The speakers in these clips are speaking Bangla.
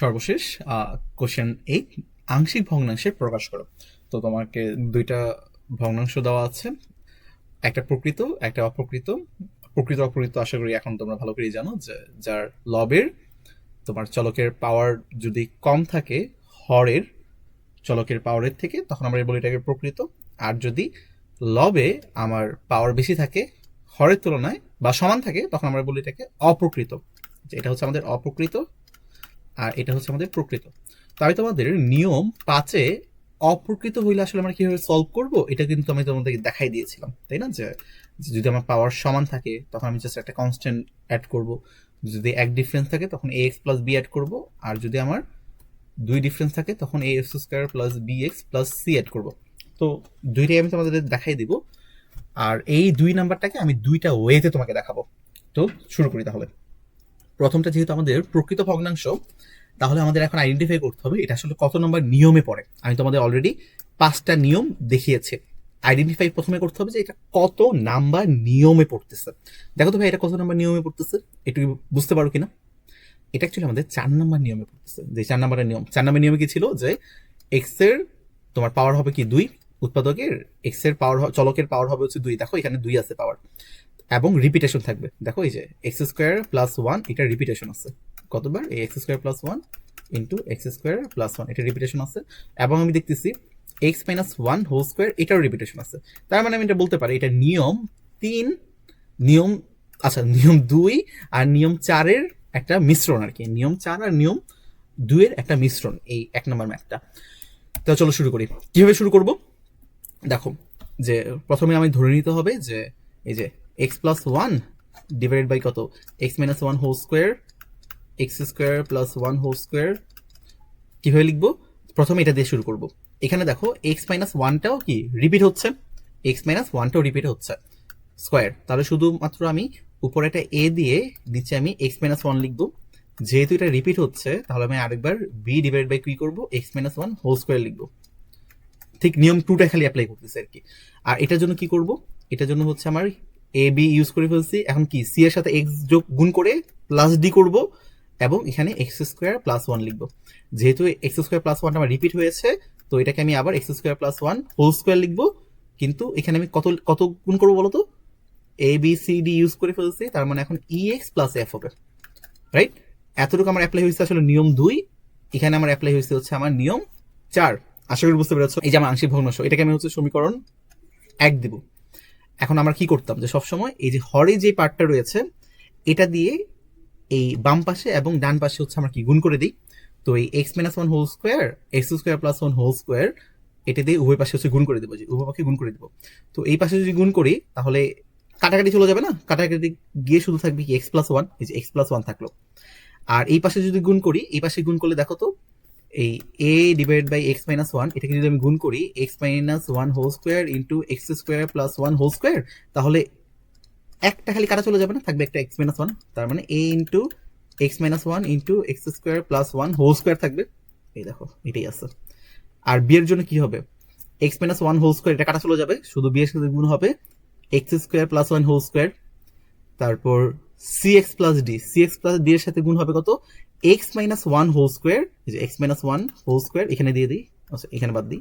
সর্বশেষ কোশ্চেন এইট আংশিক ভগ্নাংশে প্রকাশ করো। তো তোমাকে দুইটা ভগ্নাংশ দেওয়া আছে, একটা প্রকৃত, একটা অপ্রকৃত। প্রকৃত, অপ্রকৃত আশা করি এখন তোমরা ভালো করেই জানো যে যার লবের, তোমার চলকের পাওয়ার যদি কম থাকে, হরের চলকের পাওয়ারের থেকে, তখন আমরা বলি এটাকে প্রকৃত। আর যদি লবে আমার পাওয়ার বেশি থাকে, হরের তুলনায় বা সমান থাকে, তখন আমরা বলি এটাকে অপ্রকৃত। এটা হচ্ছে আমাদের অপ্রকৃত আর এটা হচ্ছে আমাদের প্রকৃত। তো আমি তোমাদের নিয়ম পাঁচে অপ্রকৃত হইলে আসলে আমরা কীভাবে সলভ করব, এটা কিন্তু আমি তোমাদেরকে দেখাই দিয়েছিলাম, তাই না? যে যদি আমার পাওয়ার সমান থাকে, তখন আমি জাস্ট একটা কনস্ট্যান্ট অ্যাড করব। যদি এক ডিফারেন্স থাকে, তখন A X plus B add করব। আর যদি আমার দুই ডিফারেন্স থাকে, তখন A X square plus B X plus C add করব। তো দুইটাই আমি তোমাদের দেখাই দিব। আর এই দুই নাম্বারটাকে আমি দুইটা ওয়েতে তোমাকে দেখাবো। তো শুরু করি তাহলে। প্রথমটা যেহেতু আমাদের প্রকৃত ভগ্নাংশ, তাহলে আমাদের এখন আইডেন্টিফাই করতে হবে এটা আসলে কত নম্বর নিয়মে পড়ে। আমি তোমাদের অলরেডি পাঁচটা নিয়ম দেখিয়েছি। আইডেন্টিফাই প্রথমে করতে হবে যে এটা কত নাম্বার নিয়মে পড়তেছে। দেখো তো ভাই, এটা কত নাম্বার নিয়মে পড়তেছে? একটু বুঝতে পারো কিনা? এটা অ্যাকচুয়ালি আমাদের চার নাম্বার নিয়মে পড়তেছে। যে চার নাম্বারের নিয়ম, চার নাম্বার নিয়মে কি ছিল? যে এক্সের তোমার পাওয়ার হবে কি দুই, উৎপাদকের এক্সের পাওয়ার চলকের পাওয়ার হবে হচ্ছে দুই। দেখো এখানে দুই আছে পাওয়ার এবং রিপিটেশন থাকবে। দেখো এই যে এক্স স্কোয়ার প্লাস ওয়ান এটা রিপিটেশন আছে। কতবার? এই X square plus one into X square plus one এটা রিপিটেশন আছে। এবং আমি দেখতেছি X minus one whole square এটাও রিপিটেশন আছে। তার মানে আমি এটা বলতে পারি, এটা নিয়ম তিন, নিয়ম আচ্ছা নিয়ম দুই আর নিয়ম চারের একটা মিশ্রণ আর কি। নিয়ম চার আর নিয়ম দুইয়ের একটা মিশ্রণ, এই এক নম্বর ম্যাথটা। তো চলো শুরু করি। কীভাবে শুরু করব? দেখো, যে প্রথমে আমি ধরে নিতে হবে যে, এই যে X plus one divided by কত? X minus one whole square X square plus one whole square কীভাবে লিখব? প্রথমে এটা দিয়ে শুরু করব। এখানে দেখো এক্স মাইনাস ওয়ানটাও কি? রিপিট হচ্ছে। এক্স মাইনাস ওয়ানটাও রিপিট হচ্ছে। স্কোয়ার তাহলে শুধুমাত্র আমি উপরে একটা এ দিয়ে নিচে আমি এক্স মাইনাস ওয়ান লিখব। যেহেতু এটা রিপিট হচ্ছে, তাহলে আমি আরেকবার বি ডিভাইড বাই কি করব X minus one whole square লিখব। ঠিক নিয়ম টুটা খালি অ্যাপ্লাই করতেছে আর কি। আর এটার জন্য কি করব? এটার জন্য হচ্ছে আমার এ বি ইউজ করে ফেলছি। এখন কি? সি এর সাথে এক্স যোগ গুণ করে প্লাস ডি করব এবং এখানে এক্স স্কোয়ার প্লাস ওয়ান লিখব। যেহেতু এক্স স্কোয়ার প্লাস ওয়ানটা আমার রিপিট হয়েছে, তো এটাকে আমি আবার X square plus one whole square লিখব। কিন্তু এখানে আমি কত কত গুণ করব বলো তো A B C D use করে ফেলছি, তার মানে এখন ই এক্স প্লাস এফ হবে। রাইট এতটুকু আমার অ্যাপ্লাই হয়েছে আসলে নিয়ম দুই। এখানে আমার অ্যাপ্লাই হয়েছে হচ্ছে আমার নিয়ম চার। আশা করি বুঝতে পেরেছ। এই যে আমার আংশিক ভগ্নাংশ, এটাকে আমি হচ্ছে সমীকরণ এক দিব। এখন আমরা কি করতাম? যে সবসময় এই যে হরে যে পার্টটা রয়েছে, এটা দিয়ে এই বাম পাশে এবং ডান পাশে হচ্ছে আমরা কি? গুণ করে দিই। তো এই X minus one whole square X square plus one whole square এটা দিয়ে উভয় পাশে হচ্ছে গুণ করে দেবো, যে উভয় পাশে গুণ করে দেবো। তো এই পাশে যদি গুণ করি, তাহলে কাটাকাটি চলে যাবে না? কাটাকাটি গিয়ে শুধু থাকবে কি? এক্স প্লাস ওয়ান এই যে এক্স প্লাস ওয়ান থাকল। আর এই পাশে যদি গুণ করি, এই পাশে গুণ করলে দেখো তো এই A divide by X minus one এটাকে যদি আমি গুণ করি X minus one whole square into X square plus one whole square তাহলে একটা খালি কাটা চলে যাবে না? থাকবে একটা এক্স মাইনাস ওয়ান তার মানে A into X minus one into X square plus one whole square থাকবে। এই দেখো, এটাই আছে। আর বিয়ের জন্য কি হবে? X minus one whole square এটা কাটা চলে যাবে। শুধু বিয়ের সাথে গুণ হবে X square plus one whole square তারপর C X plus D C X plus D এর সাথে গুণ হবে কত? X minus one whole square X minus one whole square এখানে দিয়ে দিই আচ্ছা এখানে বাদ দিই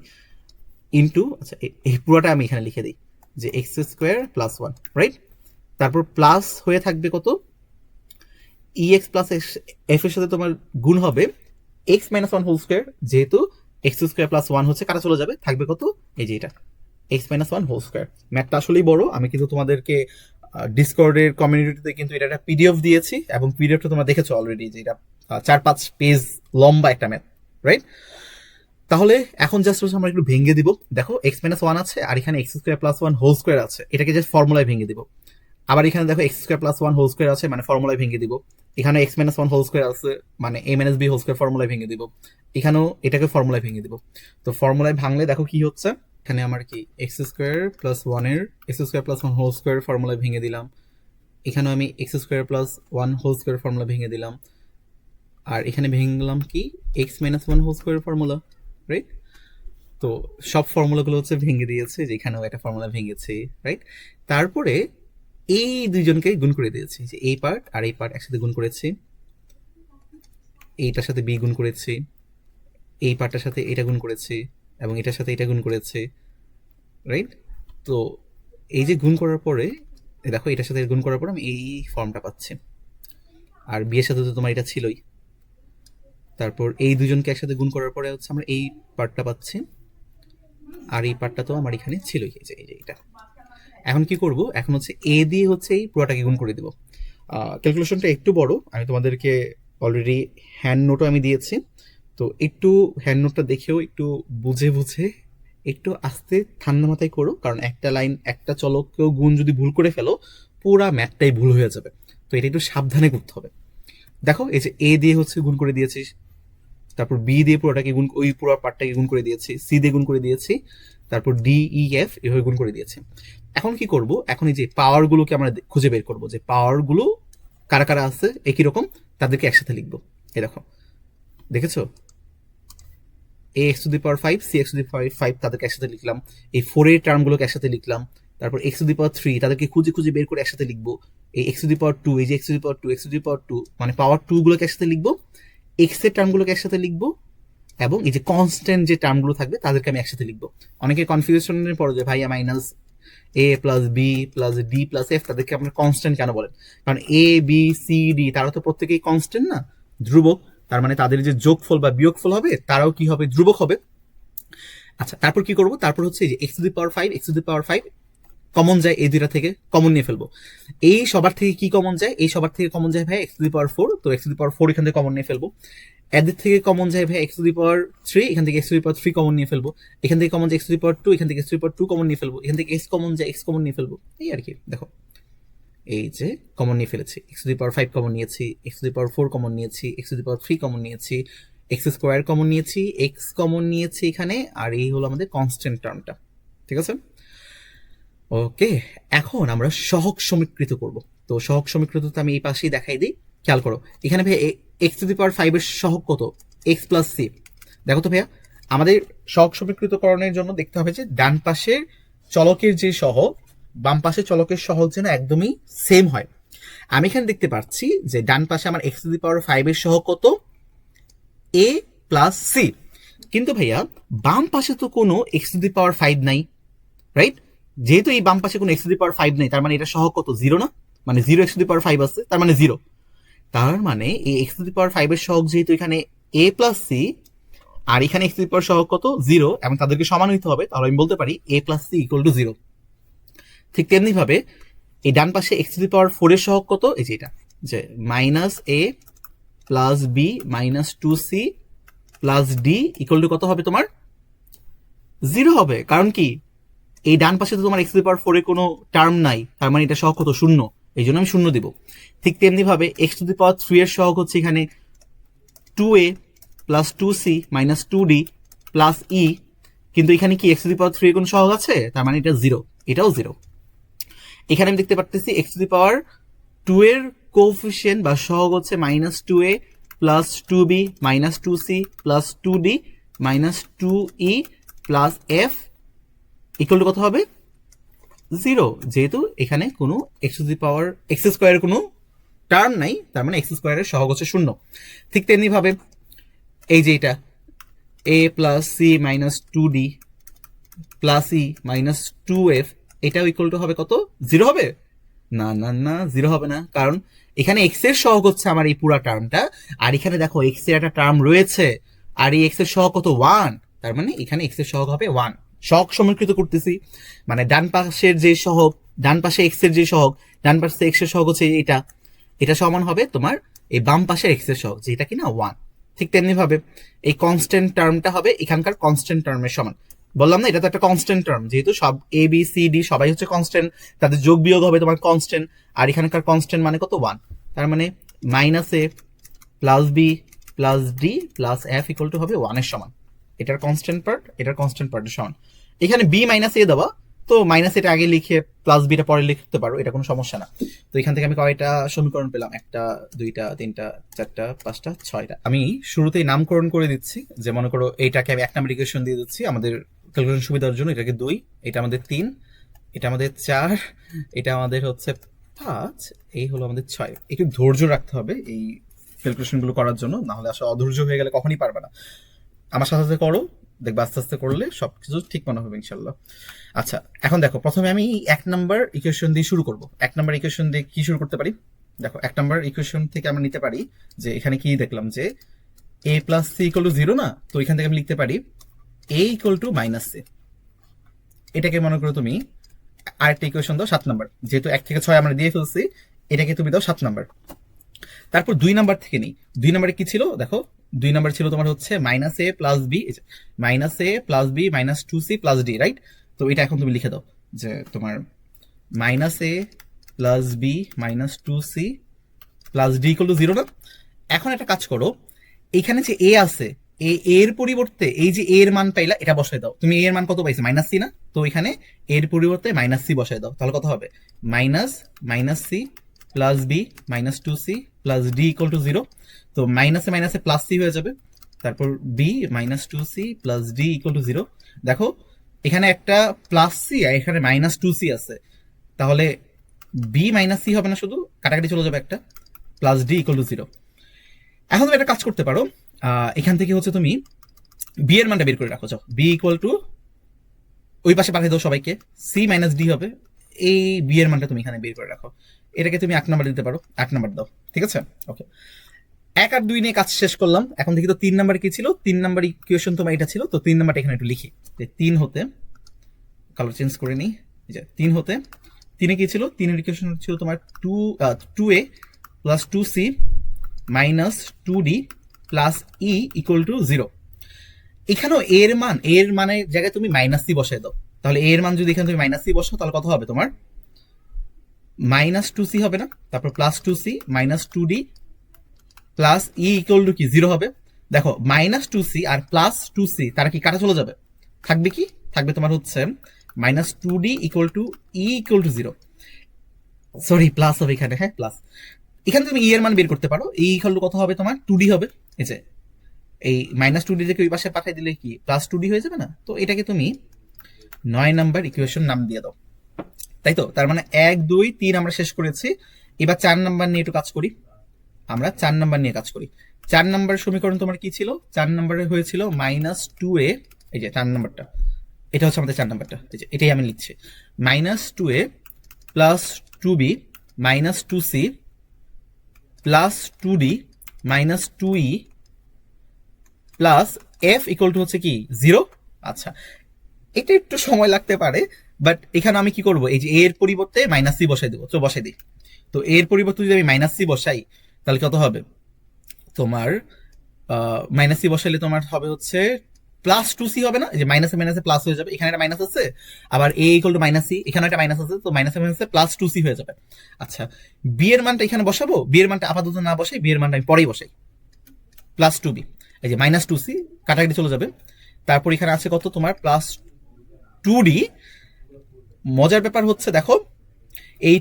ইন্টু আচ্ছা এই পুরোটা আমি এখানে লিখে দিই, যে X square plus one right তারপর প্লাস হয়ে থাকবে কত? ই এক্স প্লাস এফ এর সাথে তোমার গুণ হবে X minus one whole square যেহেতু এক্স স্কোয়ার প্লাস ওয়ান হচ্ছে কাটা চলে যাবে, থাকবে কত? এই যে এটা X minus one whole square ম্যাথটা আসলেই বড়, আমি কিন্তু তোমাদেরকে ডিসকর্ডের কমিউনিটিতে কিন্তু এটা একটা পিডিএফ দিয়েছি এবং পিডিএফটা তোমরা দেখেছ অলরেডি যে এটা চার পাঁচ পেজ লম্বা একটা ম্যাথ রাইট তাহলে এখন জাস্ট আমরা একটু ভেঙে দিব। দেখো এক্স মাইনাস ওয়ান আছে আর এখানে X square plus one whole square আছে। এটাকে জাস্ট ফর্মুলায় ভেঙে দিব। আবার এখানে দেখো X square plus one whole square আছে মানে ফর্মুলায় ভেঙে দিব। এখানে X minus one whole square আছে মানে A minus B whole square ফর্মুলায় ভেঙে দিব। এখানেও এটাকে ফর্মুলায় ভেঙে দিব। তো ফর্মুলায় ভাঙলে দেখো কি হচ্ছে? এখানে আমার কি? এক্স স্কোয়ার প্লাস ওয়ানের X square plus one whole square formula ভেঙে দিলাম। এখানেও আমি X square plus one whole square formula ভেঙে দিলাম। আর এখানে ভেঙে দিলাম কি? X minus one whole square formula right তো সব ফর্মুলাগুলো হচ্ছে ভেঙে দিয়েছে, যেখানেও একটা ফর্মুলা ভেঙেছে রাইট তারপরে এই দুইজনকে গুণ করে দিয়েছি, যে এই পার্ট আর এই পার্ট একসাথে গুণ করেছি। এইটার সাথে বি গুণ করেছি, এই পার্টটার সাথে এটা গুণ করেছি। এবং এটার সাথে এটা গুণ করেছে রাইট তো এই যে গুণ করার পরে, দেখো এটার সাথে গুণ করার পরে আমি এই ফর্মটা পাচ্ছি। আর বিয়ের সাথে তো তোমার এটা ছিলই। তারপর এই দুজনকে একসাথে গুণ করার পরে হচ্ছে আমরা এই পার্টটা পাচ্ছি। আর এই পার্টটা তো আমার এখানে ছিলই, এই যে এই যে এটা। এখন কি করব? এখন হচ্ছে এ দিয়ে হচ্ছে এই পুরোটাকে গুণ করে দেবো। ক্যালকুলেশনটা একটু বড়। আমি তোমাদেরকে অলরেডি হ্যান্ড নোটও আমি দিয়েছি। তো একটু হ্যান্ড নোটটা দেখেও একটু বুঝে বুঝে একটু আস্তে ঠান্ডা মাথায় করো, কারণ একটা লাইন একটা চলককেও গুণ যদি ভুল করে ফেলো, পুরা ম্যাথটাই ভুল হয়ে যাবে। তো এটা একটু সাবধানে করতে হবে। দেখো, এই যে এ দিয়ে হচ্ছে গুণ করে দিয়েছিস, তারপর বি দিয়ে পুরোটাকে গুণ, ওই পুরো পার্টটাকে গুণ করে দিয়েছি সি দিয়ে গুণ করে দিয়েছি, তারপর ডি ই এফ এভাবে গুণ করে দিয়েছি। এখন কি করব? এখন এই যে পাওয়ারগুলোকে আমরা খুঁজে বের করব যে পাওয়ারগুলো কারা কারা আছে, একই রকম, তাদেরকে একসাথে লিখব। দেখো দেখেছ? A X to the power five C X to the power five তাদেরকে একসাথে লিখলাম। এই ফোর এর টার্মগুলোকে একসাথে লিখলাম। তারপর X to the power three তাদেরকে খুঁজে খুঁজে বের করে একসাথে লিখব। এই X to the power two এই যে X to the power two X to the power two মানে পাওয়ার টু গুলোকে একসাথে লিখব। এক্সের টার্মগুলোকে একসাথে লিখব এবং এই যে কনস্ট্যান্ট যে টার্মগুলো থাকবে তাদেরকে আমি একসাথে লিখব। অনেকে কনফিউশনের পড়ে যে, ভাই minus A plus B plus D plus F তাদেরকে আপনার কনস্ট্যান্ট কেন বলেন? কারণ এ বি সি ডি তারা তো প্রত্যেকেই কনস্ট্যান্ট না, ধ্রুবক। তার মানে তাদের যে যোগফল বা বিয়োগফল হবে, তারাও কি হবে? ধ্রুবক হবে। আচ্ছা তারপর কি করব? তারপর হচ্ছে যে X to the power five X to the power five common যায় এই দুইটা থেকে কমন নিয়ে ফেলব। এই সবার থেকে কি কমন যায়? এই সবার থেকে কমন যায় ভাই X to the power four তো X to the power four এখান থেকে কমন নিয়ে ফেলব। এদের থেকে কমন যায় ভাই X to the power three এখান থেকে X to the power three common নিয়ে ফেলব। এখান থেকে কমন যায় X to the power two এখান থেকে X to the power two common নিয়ে ফেলব। এখান থেকে এক্স কমন যায় এক্স কমন নিয়ে ফেলব। এই আর কি, দেখো। এই যে কমন নিয়ে ফেলেছি। X to the power five common নিয়েছি X to the power four common নিয়েছি X to the power three common নিয়েছি এক্স স্কোয়ার কমন নিয়েছি এক্স কমন নিয়েছি এখানে, আর এই হলো আমাদের কনস্ট্যান্ট টার্মটা ঠিক আছে? ওকে, এখন আমরা সহগ সমীকৃত করব। তো সহগ সমীকৃত তো আমি এই পাশেই দেখাই দিই। খেয়াল করো, এখানে ভাই এক্স টু দি পাওয়ার ফাইভের সহগ কত? এক্স প্লাস সি দেখো তো ভাইয়া, আমাদের সহগ সমীকৃতকরণের জন্য দেখতে হবে যে ডান পাশের চলকের যে সহগ বাম পাশে চলকের সহগ যেন একদমই সেম হয়। আমি এখানে দেখতে পাচ্ছি যে ডান পাশে আমার এক্স টু দি পাওয়ার ফাইভের সহ কত? এ প্লাস সি কিন্তু ভাইয়া, বাম পাশে তো কোনো X to the power five নাই রাইট যেহেতু এই বাম পাশে কোনো এক্স দি পাওয়ার ফাইভ নেই, তার মানে এটা সহগ কত? জিরো না? মানে zero X the power five আছে, তার মানে জিরো তার মানে এই এক্স টু দি পাওয়ার ফাইভের সহগ যেহেতু এখানে এ প্লাস সি আর এখানে এক্স দি পাওয়ার সহগ কত? জিরো এবং তাদেরকে সমান হইতে হবে, তাহলে আমি বলতে পারি A plus C equal to zero ঠিক তেমনি ভাবে এই ডান পাশে X to the power four এর সহগ কত? এই যে এটা। যে minus A plus B minus two C plus D equal to কত হবে তোমার? জিরো হবে। কারণ কি? এই ডান পাশে তো তোমার এক্স দি পাওয়ার ফোর কোনো টার্ম নাই। তার মানে এটা সহগ কত? শূন্য। এই জন্য আমি শূন্য দিব। ঠিক তেমনি ভাবে X to the power three এর সহগ হচ্ছে এখানে two A plus two C minus two D plus E কিন্তু এখানে কি এক্স দি পাওয়ার থ্রি এর কোনো সহগ আছে? তার মানে এটা জিরো এটাও জিরো এখানে আমি দেখতে পারতেছি X to the power two এর কোফিসিয়েন্ট বা সহগ হচ্ছে minus two A plus two B minus two C plus two D minus two E plus F equal to কত হবে? জিরো যেহেতু এখানে কোনো X to the power X স্কোয়ারের কোনো টার্ম নাই, তার মানে এক্স স্কোয়ারের সহগ হচ্ছে শূন্য। ঠিক তেমনি ভাবে এই যে এটা A plus C minus two D plus E minus two F এটাও ইকুয়াল টু হবে কত? জিরো হবে? না না না জিরো হবে না। কারণ এখানে এক্সের সহগ হচ্ছে আমার এই পুরা টার্মটা আর এখানে দেখো এক্সের একটা টার্ম রয়েছে। আর এই এক্সের সহগ কত? ওয়ান তার মানে এখানে এক্সের সহগ হবে ওয়ান সহগ সমীকৃত করতেছি। মানে ডান পাশের যে সহগ, ডান পাশে এক্সের যে সহগ, ডান পাশে এক্সের সহগ হচ্ছে এটা এটা সমান হবে তোমার এই বাম পাশের এক্সের সহগ, যেটা কিনা ওয়ান ঠিক তেমনি ভাবে এই কনস্ট্যান্ট টার্মটা হবে এখানকার কনস্ট্যান্ট টার্মের সমান। বললাম না, এটা তো একটা কনস্ট্যান্ট টার্ম যেহেতু সব এ বি সি ডি সবাই হচ্ছে কনস্ট্যান্ট তাদের যোগ বিয়োগ হবে তোমার কনস্ট্যান্ট আর এখানকার কনস্ট্যান্ট মানে কত? ওয়ান তার মানে minus A plus B plus D plus F equal to হবে ওয়ানের সমান। এটার কনস্ট্যান্ট পার্ট এটার কনস্ট্যান্ট পার্টের সমান। এখানে বি মাইনাস এ দেওয়া, তো মাইনাস এটা আগে লিখে প্লাস বিটা পরে লিখতে পারো, এটা কোনো সমস্যা না। তো এখান থেকে আমি কয়টা সমীকরণ পেলাম? একটা, দুইটা, তিনটা, চারটা, পাঁচটা, ছয়টা। আমি শুরুতেই নামকরণ করে দিচ্ছি, যে মনে করো এইটাকে আমি এক ইকুয়েশন দিয়ে দিচ্ছি, আমাদের ক্যালকুলেশন সুবিধার জন্য এটাকে দুই, এটা আমাদের তিন, এটা আমাদের চার, এটা আমাদের হচ্ছে পাঁচ, এই হলো আমাদের ছয়। একটু ধৈর্য রাখতে হবে এই ক্যালকুলেশনগুলো করার জন্য, না হলে আসলে অধৈর্য হয়ে গেলে কখনই পারবে না। আমার সাথে সাথে করো, দেখবে আস্তে আস্তে করলে সব কিছু ঠিক মনে হবে ইনশাল্লাহ আচ্ছা এখন দেখো, প্রথমে আমি এক নাম্বার ইকুয়েশন দিয়ে শুরু করব। এক নাম্বার ইকুয়েশন দিয়ে কি শুরু করতে পারি? দেখো, এক নাম্বার ইকুয়েশন থেকে আমরা নিতে পারি যে এখানে কি দেখলাম যে A plus C equal to zero না? তো এখান থেকে আমি লিখতে পারি A equal to minus C এটাকে মনে করো তুমি আরেকটা ইকুয়েশন দাও, সাত নাম্বার যেহেতু এক থেকে ছয় আমরা দিয়ে ফেলছি, এটাকে তুমি দাও সাত নাম্বার তারপর দুই নাম্বার থেকে নেই। দুই নাম্বারে কি ছিল? দেখো, দুই নাম্বার ছিল তোমার হচ্ছে minus A plus B minus A plus B minus two C plus D right তো এটা এখন তুমি লিখে দাও যে তোমার minus A plus B minus two C plus D equal to zero না? এখন একটা কাজ করো, এখানে যে এ আছে এর পরিবর্তে, এই যে এর মান পাইলা, এটা বসাই দাও। তুমি এর মান কত পাইছো? মাইনাস সি না? তো এখানে এর পরিবর্তে মাইনাস সি বসাই দাও। তাহলে কত হবে? Minus minus C plus B, minus two C plus D equal to zero. তো মাইনাসে মাইনাসে প্লাস সি হয়ে যাবে। তারপর B minus two C plus D equal to zero. দেখো, এখানে একটা প্লাস সি আর এখানে মাইনাস টু সি আছে। তাহলে বি মাইনাস সি হবে না শুধু, কাটাকাটি চলে যাবে একটা, plus D equal to zero. এখন তুমি একটা কাজ করতে পারো। এখান থেকে হচ্ছে তুমি বি এর মানটা বের করে রাখো, যাও। বি ইকুয়াল টু ওই পাশে পাঠিয়ে দাও সবাইকে। সি মাইনাস ডি হবে। এই বি এর মানটা তুমি এখানে বের করে রাখো। এটাকে তুমি এক নাম্বার দিতে পারো। এক নাম্বার দাও, ঠিক আছে? ওকে এক আর দুই নিয়ে কাজ শেষ করলাম। এখন দেখি তো তিন নাম্বার কি ছিল? তিন নাম্বার ইকুয়েশন তোমার এটা ছিল। তো তিন নাম্বারটা এখানে একটু লিখি। যে তিন হতে কালার চেঞ্জ করে নিই। যে তিন হতে, তিনে কি ছিল? তিনের ইকুয়েশন ছিল তোমার two two A plus two C minus two D plus E equal to zero এখানেও এর মান এর মানে জায়গায় তুমি মাইনাস সি বসাই দাও। তাহলে এর মান যদি এখানে তুমি মাইনাস সি বসাও, তাহলে কত হবে তোমার? মাইনাস টু সি হবে না? তারপর plus two C minus two D plus E equal to কি? জিরো হবে। দেখো মাইনাস টু সি আর প্লাস টু সি তারা কি কাটা চলে যাবে? থাকবে কি? থাকবে তোমার হচ্ছে minus two D equal to E equal to zero sorry plus হবে এখানে হ্যাঁ প্লাস এখানে তুমি ই এর মান বের করতে পারো। ই ইকুয়াল টু কত হবে তোমার? টু ডি হবে। এই যে, এই মাইনাস টু ডি থেকে ওই পাশে পাঠিয়ে দিলে কি? প্লাস টু ডি হয়ে যাবে না? তো এটাকে তুমি নয় নাম্বার ইকুয়েশন নাম দিয়ে দাও। তাই তো? তার মানে এক, দুই, তিন আমরা শেষ করেছি। এবার চার নাম্বার নিয়ে একটু কাজ করি। আমরা চার নাম্বার নিয়ে কাজ করি। চার নাম্বার সমীকরণ তোমার কি ছিল? চার নাম্বারে হয়েছিল মাইনাস টু এ এই যে চার নাম্বারটা এটা হচ্ছে আমাদের চার নাম্বারটা এই যে, এটাই আমি লিখছি। Minus two A plus two B minus two C plus two D minus two E plus F equal to হচ্ছে কি জিরো আচ্ছা এটা একটু সময় লাগতে পারে বাট এখানে আমি কি করব? এই যে এর পরিবর্তে মাইনাস সি বসাই দেবো, তো বসাই দিই। তো এর পরিবর্তে যদি আমি মাইনাস সি বসাই, তাহলে কত হবে? তোমার মাইনাস সি বসাইলে তোমার হবে হচ্ছে প্লাস টু সি হবে না? যে মাইনাসে মাইনাসে প্লাস হয়ে যাবে। এখানে একটা মাইনাস আছে, আবার A equal to minus C এখানে একটা মাইনাস আছে, তো মাইনাসে মাইনাসে প্লাস টু সি হয়ে যাবে। আচ্ছা বি এর মানটা এখানে বসাবো? বি এর মানটা আপাতত না বসাই বি এর মানটা আমি পরেই বসাই। প্লাস টু বি এই যে মাইনাস টু সি কাটাকাটি চলে যাবে। তারপর এখানে আছে কত তোমার? প্লাস টু ডি মজার ব্যাপার হচ্ছে, দেখো, এই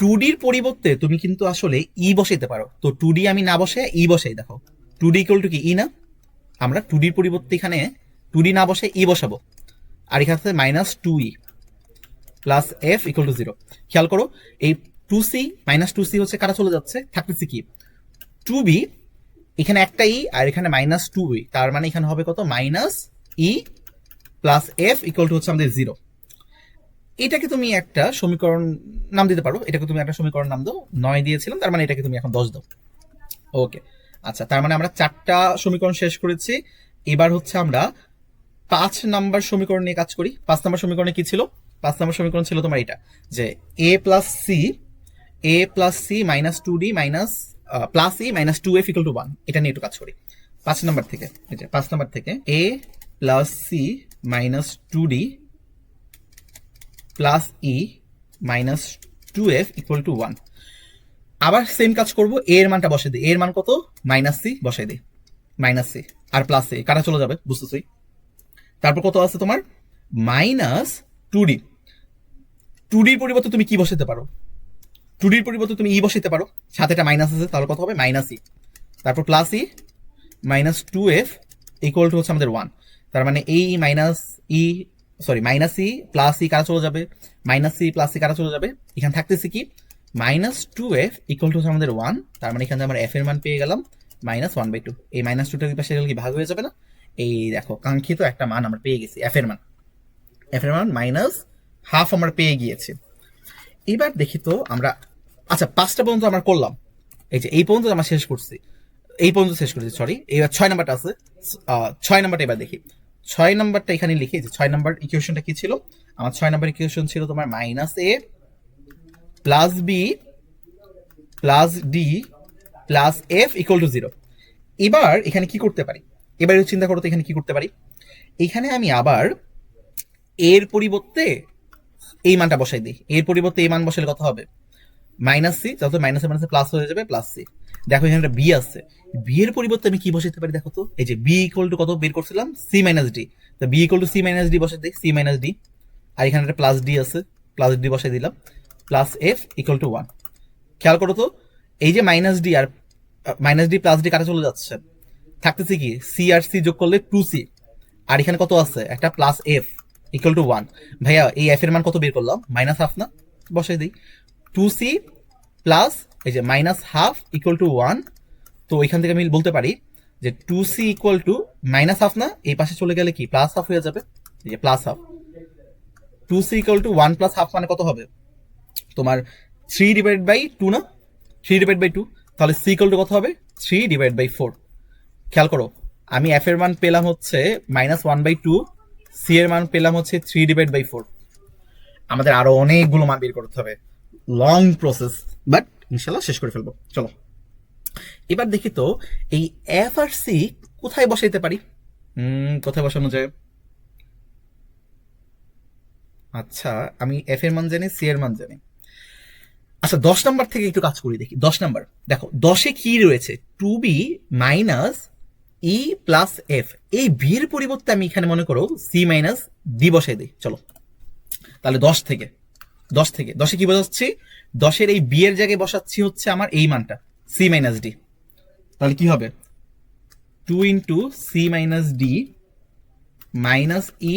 টু ডির পরিবর্তে তুমি কিন্তু আসলে ই বসাইতে পারো। তো টু ডি আমি না বসে ই বসাই, দেখো। টু ডি ইকুয়াল টু কি? ই না? আমরা টু ডির পরিবর্তে এখানে টু ডি না বসে ই বসাবো। আর এখানে আছে minus two E plus F equal to zero খেয়াল করো, এই two C minus two C হচ্ছে কারা চলে যাচ্ছে? থাকতেছে কি? টু বি এখানে একটা ই আর এখানে মাইনাস টু ই তার মানে এখানে হবে কত? Minus E plus F equal to হচ্ছে আমাদের জিরো এটাকে তুমি একটা সমীকরণ নাম দিতে পারো। এটাকে তুমি একটা সমীকরণ নাম দাও। নয় দিয়েছিলাম, তার মানে এটাকে তুমি এখন দশ দাও। ওকে আচ্ছা তার মানে আমরা চারটা সমীকরণ শেষ করেছি। এবার হচ্ছে আমরা পাঁচ নাম্বার সমীকরণ নিয়ে কাজ করি। পাঁচ নাম্বার সমীকরণে কি ছিল? পাঁচ নাম্বার সমীকরণ ছিল তোমার এটা, যে A plus C A plus C minus two D minus plus E minus two F equal to one এটা নিয়ে একটু কাজ করি। পাঁচ নাম্বার থেকে পাঁচ নাম্বার থেকে A plus C minus two D plus E minus two F equal to one আবার সেম কাজ করব এ এর মানটা বসে দিই। এর মান কত? মাইনাস সি বসাই দিই। মাইনাস সি আর প্লাস সি কাটা চলে যাবে? বুঝতেছি। তারপর কত আছে তোমার? মাইনাস টু ডি টু ডির পরিবর্তে তুমি কি বসাতে পারো? টু ডির পরিবর্তে তুমি ই বসাতে পারো। সাথে একটা মাইনাস আছে, তাহলে কত হবে? মাইনাস ই তারপর plus E minus two F equal to হচ্ছে আমাদের ওয়ান তার মানে এই minus E sorry minus E plus E কারা চলে যাবে? মাইনাস সি প্লাস সি কারা চলে যাবে? এখানে থাকতেছে কি? Minus two F equal to হচ্ছে আমাদের ওয়ান তার মানে এখানে আমরা এফ এর মান পেয়ে গেলাম মাইনাস ওয়ান বাই টু এই মাইনাস টুটার পাশে গেলে কি ভাগ হয়ে যাবে না? এই দেখো, কাঙ্ক্ষিত একটা মান আমরা পেয়ে গেছি এফ এর মান। এফ এর মান মাইনাস হাফ আমরা পেয়ে গিয়েছি। এবার দেখি তো আমরা আচ্ছা পাঁচটা পর্যন্ত আমরা করলাম। এই যে, এই পর্যন্ত আমরা শেষ করছি। এই পর্যন্ত শেষ করেছি সরি এবার ছয় নাম্বারটা আছে ছয় নাম্বারটা এবার দেখি। ছয় নাম্বারটা এখানে লিখি, যে ছয় নাম্বার ইকুয়েশনটা কি ছিল? আমার ছয় নাম্বার ইকুয়েশন ছিল তোমার minus A plus B plus D plus F equal to zero এবার এখানে কি করতে পারি? এবার চিন্তা করো তো এখানে কি করতে পারি? এখানে আমি আবার এর পরিবর্তে এই মানটা বসাই দিই। এর পরিবর্তে এই মান বসালে কত হবে? মাইনাস সি যত মাইনাসে মাইনাসে প্লাস হয়ে যাবে প্লাস সি দেখো এখানে একটা বি আছে বি এর পরিবর্তে আমি কি বসাইতে পারি দেখো তো? এই যে বি ইকুয়াল টু কত বের করছিলাম? সি মাইনাস ডি তো B equal to C minus D বসাই দিই সি মাইনাস ডি আর এখানে একটা প্লাস ডি আছে প্লাস ডি বসাই দিলাম। Plus F equal to one খেয়াল করো তো, এই যে মাইনাস ডি আর মাইনাস ডি প্লাস ডি কাটা চলে যাচ্ছে। থাকতেছে কি সি আর সি যোগ করলে টু সি আর এখানে কত আছে? একটা plus F equal to one ভাইয়া, এই এফ এর মান কত বের করলাম? মাইনাস হাফ না? বসাই দিই। টু সি প্লাস এই যে minus half equal to one তো এখান থেকে আমি বলতে পারি যে two C equal to minus half না? এই পাশে চলে গেলে কি? প্লাস হাফ হয়ে যাবে। এই যে plus half two C equal to one plus half মানে কত হবে? তোমার থ্রি ডিভাইড বাই টু না? থ্রি ডিভাইড বাই টু তাহলে সি ইকুয়াল কত হবে? থ্রি ডিভাইড বাই ফোর খেয়াল করো, আমি এফ এর মান পেলাম হচ্ছে minus one by two C এর মান পেলাম হচ্ছে থ্রি ডিভাইড বাই ফোর আমাদের আরও অনেকগুলো মান বের করতে হবে। লং প্রসেস বাট ইনশাল্লাহ শেষ করে ফেলব। চলো। এবার দেখি তো, এই এফ আর সি কোথায় বসাইতে পারি? কোথায় বসানো যায়? আচ্ছা আমি এফ এর মান জানি সি এর মান জানি। আচ্ছা দশ নাম্বার থেকে একটু কাজ করি দেখি। দশ নাম্বার। দেখো, দশে কি রয়েছে? Two B minus E plus F এই বি এর পরিবর্তে আমি এখানে মনে করো সি মাইনাস ডি বসাই দিই। চলো। তাহলে দশ থেকে। দশ থেকে। দশে কি বোঝাচ্ছি দশের এই বি এর জায়গায় বসাচ্ছি হচ্ছে আমার এই মানটা সি মাইনাস ডি তাহলে কি হবে? Two into C minus D minus E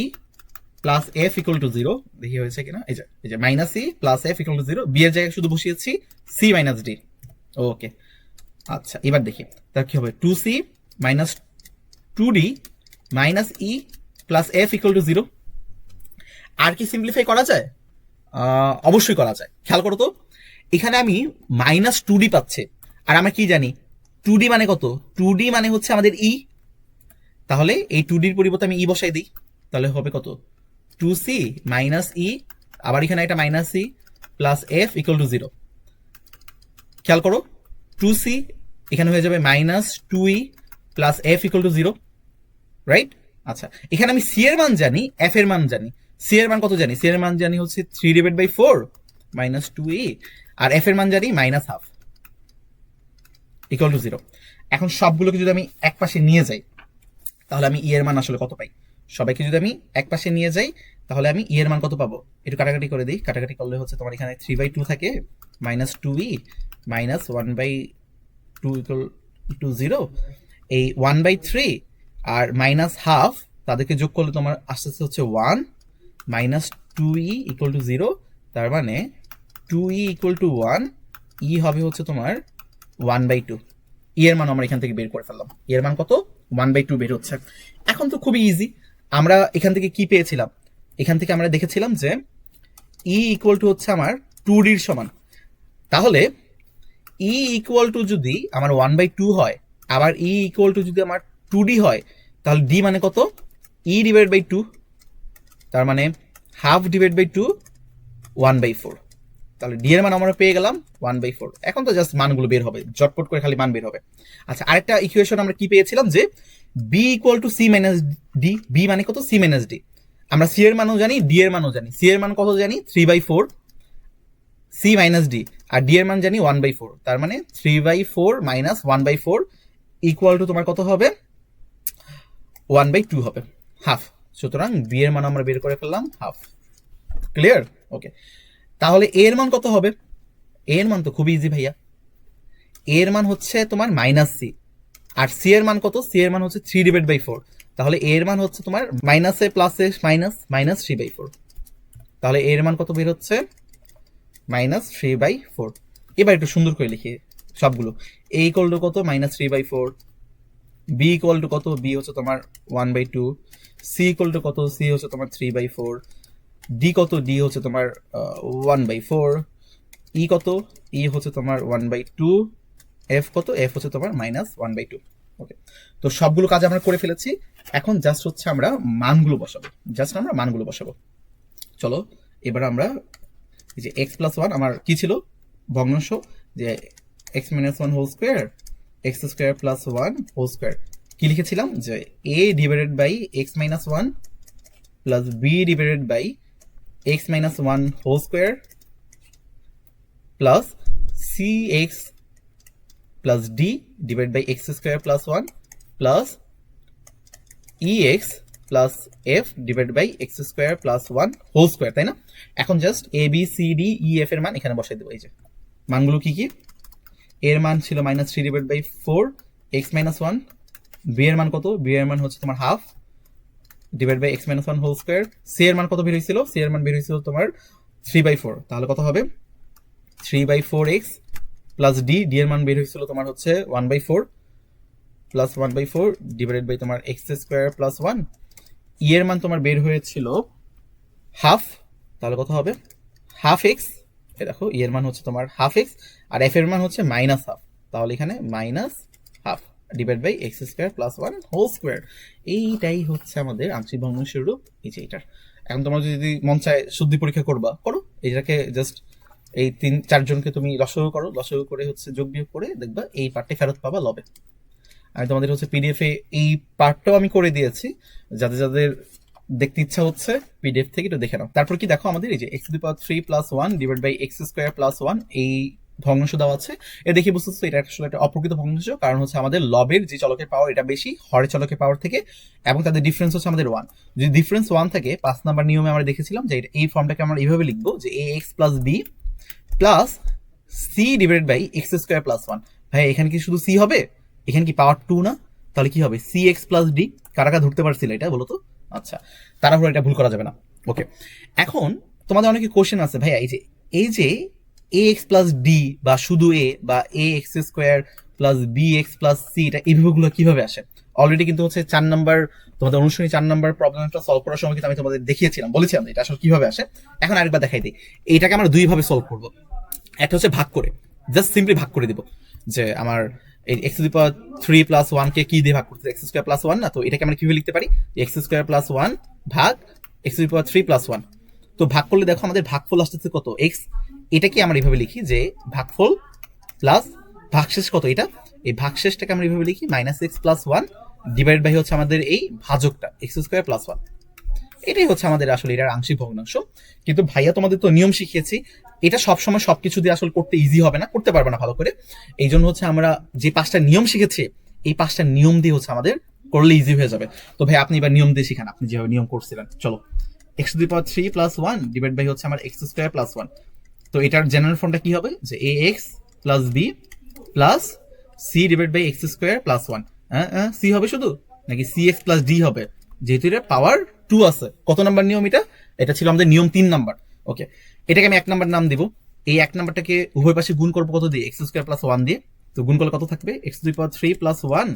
plus F equal to zero দেখি হয়েছে কিনা? এই যে এই যে minus C plus F equal to zero B এর জায়গায় শুধু বসিয়েছি সি মাইনাস ডি ওকে আচ্ছা এবার দেখি। তার কি হবে? Two C minus two D minus E plus F equal to zero আর কি সিম্পলিফাই করা যায়? অবশ্যই করা যায়। খেয়াল করো তো, এখানে আমি মাইনাস টু ডি পাচ্ছে। আর আমরা কি জানি? টু ডি মানে কত? টু ডি মানে হচ্ছে আমাদের ই তাহলে এই টু ডির পরিবর্তে আমি ই বসাই দিই। তাহলে হবে কত? টু সি মাইনাস ই আবার এখানে একটা minus C plus F equal to zero খেয়াল করো টু সি এখানে হয়ে যাবে minus two E plus F equal to zero right আচ্ছা এখানে আমি সি এর মান জানি এফ এর মান জানি। সি এর মান কত জানি? সি এর মান জানি হচ্ছে three divide by four minus two E R F এর মান জানি minus half equal to zero এখন সবগুলোকে যদি আমি এক পাশে নিয়ে যাই, তাহলে আমি ই এর মান আসলে কত পাই? সবাইকে যদি আমি এক পাশে নিয়ে যাই, তাহলে আমি ই এর মান কত পাবো? একটু কাটাকাটি করে দিই। কাটাকাটি করলে হচ্ছে তোমার এখানে থ্রি বাই টু থাকে minus two E minus one by two equal to zero এই ওয়ান বাই থ্রি আর মাইনাস হাফ তাদেরকে যোগ করলে তোমার আস্তে আস্তে হচ্ছে one minus two E equal to zero তার মানে two E equal to one E হবে হচ্ছে তোমার ওয়ান বাই টু ই এর মান আমরা এখান থেকে বের করে ফেললাম। ই এর মান কত? ওয়ান বাই টু বের হচ্ছে। এখন তো খুবই ইজি আমরা এখান থেকে কি পেয়েছিলাম? এখান থেকে আমরা দেখেছিলাম যে ই ইকুয়াল টু হচ্ছে আমার টু ডির সমান। তাহলে ই ইকুয়াল টু যদি আমার ওয়ান বাই টু হয়, আবার ই ইকুয়াল টু যদি আমার টু ডি হয়, তাহলে ডি মানে কত? ই ডিভাইড বাই টু তার মানে half divide by two one by four তাহলে ডি এর মান আমরা পেয়ে গেলাম ওয়ান বাই ফোর এখন তো জাস্ট মানগুলো বের হবে জটপট করে খালি মান বের হবে। আচ্ছা আরেকটা ইকুয়েশন আমরা কি পেয়েছিলাম যে B equal to C minus D B মানে কত? সি মাইনাস ডি আমরা সি এর মানও জানি ডি এর মানও জানি। সি এর মান কত জানি? Three by four C minus D R D এর মান জানি ওয়ান বাই ফোর তার মানে three by four minus one by four equal to তোমার কত হবে? ওয়ান বাই টু হবে। হাফ সুতরাং বি এর মান আমরা বের করে ফেললাম হাফ ক্লিয়ার ওকে তাহলে এর মান কত হবে? এর মান তো খুবই ইজি ভাইয়া। এর মান হচ্ছে তোমার মাইনাস সি আর সি এর মান কত? সি এর মান হচ্ছে থ্রি ডিভাইড বাই ফোর তাহলে এর মান হচ্ছে তোমার মাইনাসে প্লাসে minus minus three by four তাহলে এর মান কত বের হচ্ছে? মাইনাস থ্রি বাই ফোর এবার একটু সুন্দর করে লিখি সবগুলো। এ ইকুয়াল টু কত? Minus three by four B equal to কত? বি হচ্ছে তোমার one by two C equal to কত? সি হচ্ছে তোমার থ্রি বাই ফোর ডি কত? ডি হচ্ছে তোমার ওয়ান বাই ফোর ই কত? ই হচ্ছে তোমার ওয়ান বাই টু এফ কত? এফ হচ্ছে তোমার minus one by two okay তো সবগুলো কাজ আমরা করে ফেলেছি। এখন জাস্ট হচ্ছে আমরা মানগুলো বসাবো। জাস্ট আমরা মানগুলো বসাবো। চলো, এবার আমরা এই যে এক্স প্লাস ওয়ান আমার কি ছিল? ভগ্নাংশ, যে X minus one whole square X square plus one whole square কি লিখেছিলাম? যে A divided by X minus one plus B divided by X minus one whole square plus C X plus D divide by X square plus one plus E X plus F divide by X square plus one whole square তাই না? এখন just A B C D E F এর মান এখানে বসাই দেবো, এই যে। মানগুলো কি কি? এর মান ছিল minus three divide by four X minus one B এর মান কত? বি এর মান হচ্ছে তোমার half divide by X minus one whole square C এর মান কত বের হয়েছিল? সি এর মান বের হয়েছিল তোমার থ্রি বাই ফোর তাহলে কত হবে? Three by four X plus D D এর মান বের হয়েছিল তোমার হচ্ছে one by four plus one by four divided by তোমার X square plus one E এর মান তোমার বের হয়েছিল হাফ তাহলে কত হবে? হাফ এক্স দেখো ই এর মান হচ্ছে তোমার হাফ এক্স আর এফ এর মান হচ্ছে মাইনাস হাফ তাহলে এখানে minus half divide by X square plus one whole square এইটাই হচ্ছে আমাদের আংশিক ভগ্নাংশের রূপ, এই যে এটার। এখন তোমরা যদি মন চায় শুদ্ধি পরীক্ষা করবা, করো এইটাকে জাস্ট এই তিন, চারজনকে তুমি লসগু করো। লসগু করে হচ্ছে যোগ বিয়োগ করে দেখবা এই পার্টটি ফেরত পাবা লবে। আমি তোমাদের হচ্ছে পিডিএফ এ এই পার্টটাও আমি করে দিয়েছি। যাদের যাদের দেখতে ইচ্ছা হচ্ছে পিডিএফ থেকে একটু দেখে নাও। তারপর কি দেখো আমাদের এই যে X to power three plus one divide by X square plus one এই ভগ্নাংশ দেওয়া আছে। এ দেখে বুঝতেছো এটা আসলে একটা অপ্রকৃত ভগ্নাংশ, কারণ হচ্ছে আমাদের লবের যে চলকের পাওয়ার এটা বেশি, হরের চলকের পাওয়ার থেকে, এবং তাদের ডিফারেন্স হচ্ছে আমাদের ওয়ান যদি ডিফারেন্স ওয়ান থাকে, পাঁচ নাম্বার নিয়মে আমরা দেখেছিলাম যে এই ফর্মটাকে আমরা এইভাবে লিখব যে A X plus B plus C divided by X square plus one ভাই, এখানে কি শুধু সি হবে? এখানে কি পাওয়ার টু না? তাহলে কি হবে? সি এক্স প্লাস ডি কারা কারা ধরতে পারছিল এটা, বলো তো? আচ্ছা তাড়াহুড়ো এটা ভুল করা যাবে না। ওকে এখন তোমাদের অনেকে কোশ্চেন আছে, ভাইয়া, এই যে এই যে এ এক্স প্লাস ডি বা শুধু এ বা A X square plus B X plus C এটা এইভাবেগুলো কীভাবে আসে? অলরেডি কিন্তু হচ্ছে চার নাম্বার তোমাদের অনুষ্ঠানে চার নাম্বার প্রবলেমটা সলভ করার সময় কিন্তু আমি তোমাদের দেখিয়েছিলাম, বলেছিলাম এটা আসলে কীভাবে আসে। এখন আরেকবার দেখাই দিই। এইটাকে আমরা দুইভাবে সলভ করব। একটা হচ্ছে ভাগ করে জাস্ট সিম্পলি ভাগ করে দিব। যে আমার এই X to power three plus ওয়ানকে কি দিয়ে ভাগ করতে এক্স স্কোয়ার প্লাস ওয়ান না? তো এটাকে আমরা কীভাবে লিখতে পারি? এক্স স্কোয়ার প্লাস ওয়ান ভাগ X to power three plus one তো ভাগ করলে দেখো আমাদের ভাগফল আসতেছে কত? এক্স এটাকে আমরা এইভাবে লিখি যে ভাগফল প্লাস ভাগশেষ কত এটা? এই ভাগশেষটাকে আমরা এইভাবে লিখি minus X plus one divide by হচ্ছে আমাদের এই ভাজকটা এক্স স্কোয়ার প্লাস ওয়ান এটাই হচ্ছে আমাদের আসলে এটার আংশিক ভগ্নাংশ। কিন্তু ভাইয়া, তোমাদের তো নিয়ম শিখিয়েছি, এটা সবসময় সবকিছু দিয়ে আসলে করতে ইজি হবে না, করতে পারবে না ভালো করে। এই জন্য হচ্ছে আমরা যে পাঁচটা নিয়ম শিখেছি, এই পাঁচটা নিয়ম দিয়ে হচ্ছে আমাদের করলে ইজি হয়ে যাবে। তো ভাই, আপনি এবার নিয়ম দিয়ে শিখান, আপনি যেভাবে নিয়ম করছিলেন। চলো X to the power three plus one divide by হচ্ছে আমার এক্স স্কোয়ার প্লাস ওয়ান তো এটার জেনারেল ফর্মটা কি হবে? যে A X plus B plus C divide by X square plus one হ্যাঁ হ্যাঁ সি হবে শুধু? নাকি সি এক্স প্লাস ডি হবে? যেহেতু এটা পাওয়ার টু আছে। কত নাম্বার নিয়ম এটা? এটা ছিল আমাদের নিয়ম তিন নাম্বার ওকে এটাকে আমি এক নাম্বার নাম দিব। এই এক নাম্বারটাকে উভয় পাশে গুণ করব কত দিয়ে? এক্স স্কোয়ার প্লাস ওয়ান দিয়ে। তো গুণ করলে কত থাকবে? এক্স দুই পাওয়ার থ্রি প্লাস ওয়ান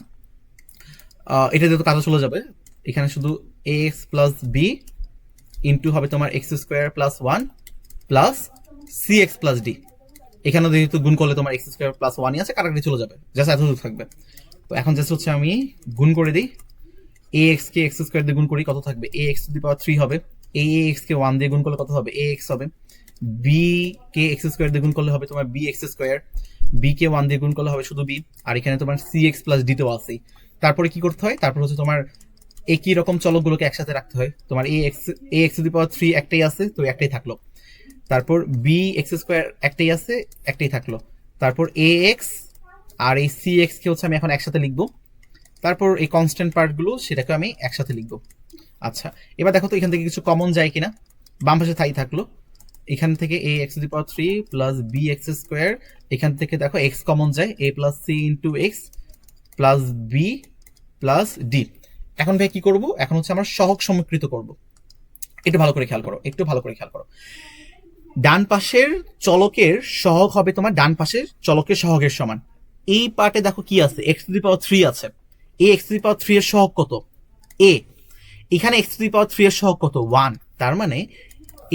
এটা যেহেতু কাজে চলে যাবে, এখানে শুধু A X plus B into হবে তোমার X square plus one plus C X plus D এখানে যেহেতু গুণ করলে তোমার এক্স স্কোয়ার প্লাস ওয়ানই আছে, কাটাকাটি চলে যাবে। জাস্ট এতটুকু থাকবে। তো এখন জাস্ট হচ্ছে আমি গুণ করে দিই। এ এক্স কে এক্স স্কোয়ার দিয়ে গুণ করি, কত থাকবে? A x to the power three হবে। এ এক্স কে ওয়ান দিয়ে গুণ করলে কত হবে? এ এক্স হবে। বি কে এক্স স্কোয়ার দিয়ে গুণ করলে হবে তোমার বি এক্স স্কোয়ার বি কে ওয়ান দিয়ে গুণ করলে হবে শুধু বি আর এখানে তোমার সি এক্স প্লাস ডি তেও আছেই। তারপরে কি করতে হয়? তারপর হচ্ছে তোমার একই রকম চলকগুলোকে একসাথে রাখতে হয়। তোমার a x a x the power three একটাই আছে, তো একটাই থাকল। তারপর বি এক্স স্কোয়ার একটাই আছে, একটাই থাকল। তারপর এ এক্স আর এই সি এক্স কে হচ্ছে আমি এখন একসাথে লিখব। তারপর এই কনস্ট্যান্ট পার্টগুলো সেটাকে আমি একসাথে লিখব। আচ্ছা এবার দেখো তো এখান থেকে কিছু কমন যায় কিনা। বাম পাশে থাই থাকল। এখান থেকে a x the power three plus b x square এখান থেকে দেখো এক্স কমন যায় a plus c into x plus b plus d এখন ভাই কি করব? এখন হচ্ছে আমরা সহগ সমীকৃত করব। একটু ভালো করে খেয়াল করো, একটু ভালো করে খেয়াল করো। ডান পাশের চলকের সহগ হবে তোমার, ডান পাশের চলকের সহগের সমান। এই পার্টে দেখো কি আছে? X to the power three আছে। এই x to the power three এর সহগ কত? এ এখানে x to the power three এর সহগ কত? ওয়ান তার মানে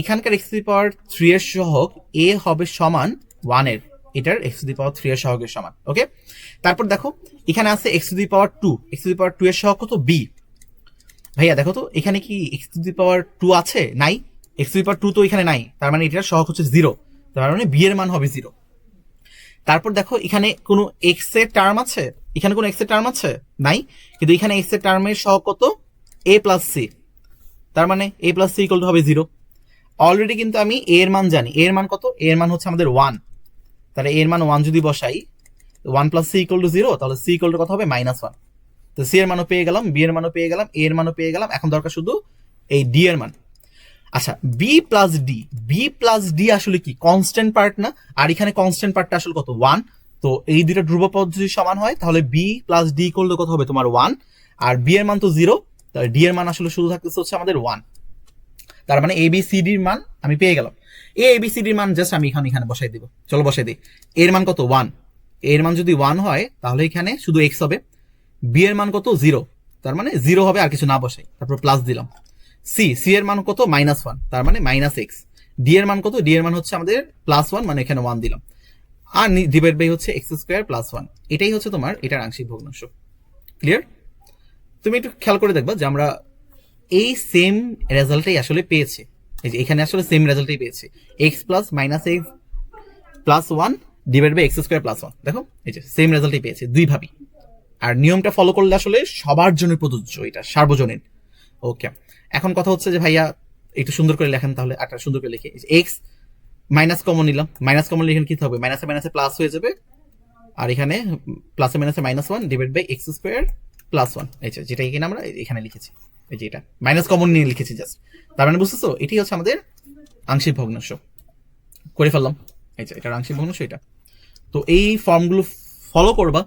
এখানকার x to the power three এর সহগ এ হবে সমান ওয়ানের এটার x to the power three এর সহগের সমান ওকে তারপর দেখো, এখানে আছে x to the power two x to the power two এর সহগ কত? বি ভাইয়া, দেখো তো, এখানে কি x to the power two আছে? নাই। X to the power two তো এখানে নাই। তার মানে এটার সহগ হচ্ছে জিরো তার মানে বি এর মান হবে জিরো তারপর দেখো, এখানে কোনো এক্সের টার্ম আছে? এখানে কোনো এক্সের টার্ম আছে? নাই। কিন্তু এখানে এক্সের টার্মের সহগ কত? এ প্লাস সি তার মানে a plus c equal to হবে জিরো অলরেডি কিন্তু আমি এ এর মান জানি। এর মান কত? এর মান হচ্ছে আমাদের ওয়ান তাহলে এর মান ওয়ান যদি বসাই one plus c equal to zero তাহলে সি ইকুয়াল টু কত হবে? মাইনাস ওয়ান তো সি এর মানও পেয়ে গেলাম বি এর মানও পেয়ে গেলাম এ এর মানও পেয়ে গেলাম। এখন দরকার শুধু এই ডি এর মান। আচ্ছা b plus d b plus d আসলে কি? কনস্ট্যান্ট পার্ট না? আর এখানে কনস্ট্যান্ট পার্টটা আসলে কত? ওয়ান তো এই দুইটা ধ্রুব পদ যদি সমান হয়, তাহলে বি প্লাস ডি করলে কত হবে তোমার ওয়ান আর বি এর মান তো জিরো তাহলে ডি এর মান আসলে শুধু থাকতেছে হচ্ছে আমাদের ওয়ান তার মানে এ বি সি ডির মান আমি পেয়ে গেলাম। এ বি সি ডির মান জাস্ট আমি এখানে এখানে বসাই দিব। চলো বসাই দিই। এর মান কত? ওয়ানের মান যদি ওয়ান হয়, তাহলে এখানে শুধু এক্স হবে। বি এর মান কত? জিরো তার মানে জিরো হবে, আর কিছু না বসাই। তারপর প্লাস দিলাম। সি সি এর মান কত? মাইনাস ওয়ান তার মানে মাইনাস এক্স ডি এর মান কত? ডি এর মান হচ্ছে আমাদের প্লাস ওয়ান মানে এখানে ওয়ান দিলাম। আর ডিভাইড বাই হচ্ছে এক্স স্কোয়ার প্লাস ওয়ান এটাই হচ্ছে তোমার এটার আংশিক ভগ্নাংশ। ক্লিয়ার তুমি একটু খেয়াল করে দেখবা যে আমরা এই সেম রেজাল্টটাই আসলে পেয়েছি। এই যে এখানে আসলে সেম রেজাল্টই পেয়েছি। X plus minus x plus one divide by x square plus one দেখো, এই যে সেম রেজাল্টই পেয়েছি, দুই ভাবি। আর নিয়মটা ফলো করলে আসলে সবার জন্য প্রযোজ্য এটা, সার্বজনীন। ওকে এখন কথা হচ্ছে যে ভাইয়া একটু সুন্দর করে লেখেন তাহলে একটা সুন্দর করে লিখে। এক্স মাইনাস কমন নিলাম। মাইনাস কমন লিখে কি হবে? মাইনাসে মাইনাসে প্লাস হয়ে যাবে। আর এখানে প্লাসে মাইনাসে minus one divide by x square plus one এই যে যেটা এখানে আমরা এখানে লিখেছি। এই যে এটা। মাইনাস কমন নিয়ে লিখেছি জাস্ট তার মানে বুঝতেছো? এটাই হচ্ছে আমাদের আংশিক ভগ্নাংশ। করে ফেললাম। এই যে এটার আংশিক ভগ্নাংশ এটা। তো এই ফর্মগুলো ফলো করবা।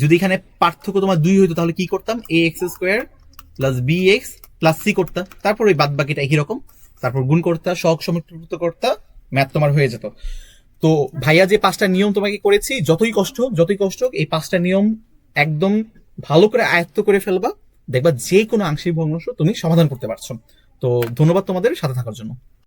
যদি এখানে পার্থক্য তোমার দুই হইতো তাহলে কি করতাম? A x square plus b x plus c করতা, তারপর ওই বাদ বাকিটা একই রকম, তারপর গুণ করতা শখ সমীকৃত করতা ম্যাথ তোমার হয়ে যেত। তো ভাইয়া যে পাঁচটা নিয়ম তোমাকে করেছি, যতই কষ্ট হোক, যতই কষ্ট হোক, এই পাঁচটা নিয়ম একদম ভালো করে আয়ত্ত করে ফেলবা, দেখবা যে কোনো আংশিক ভগ্নাংশ তুমি সমাধান করতে পারছ। তো ধন্যবাদ তোমাদের সাথে থাকার জন্য।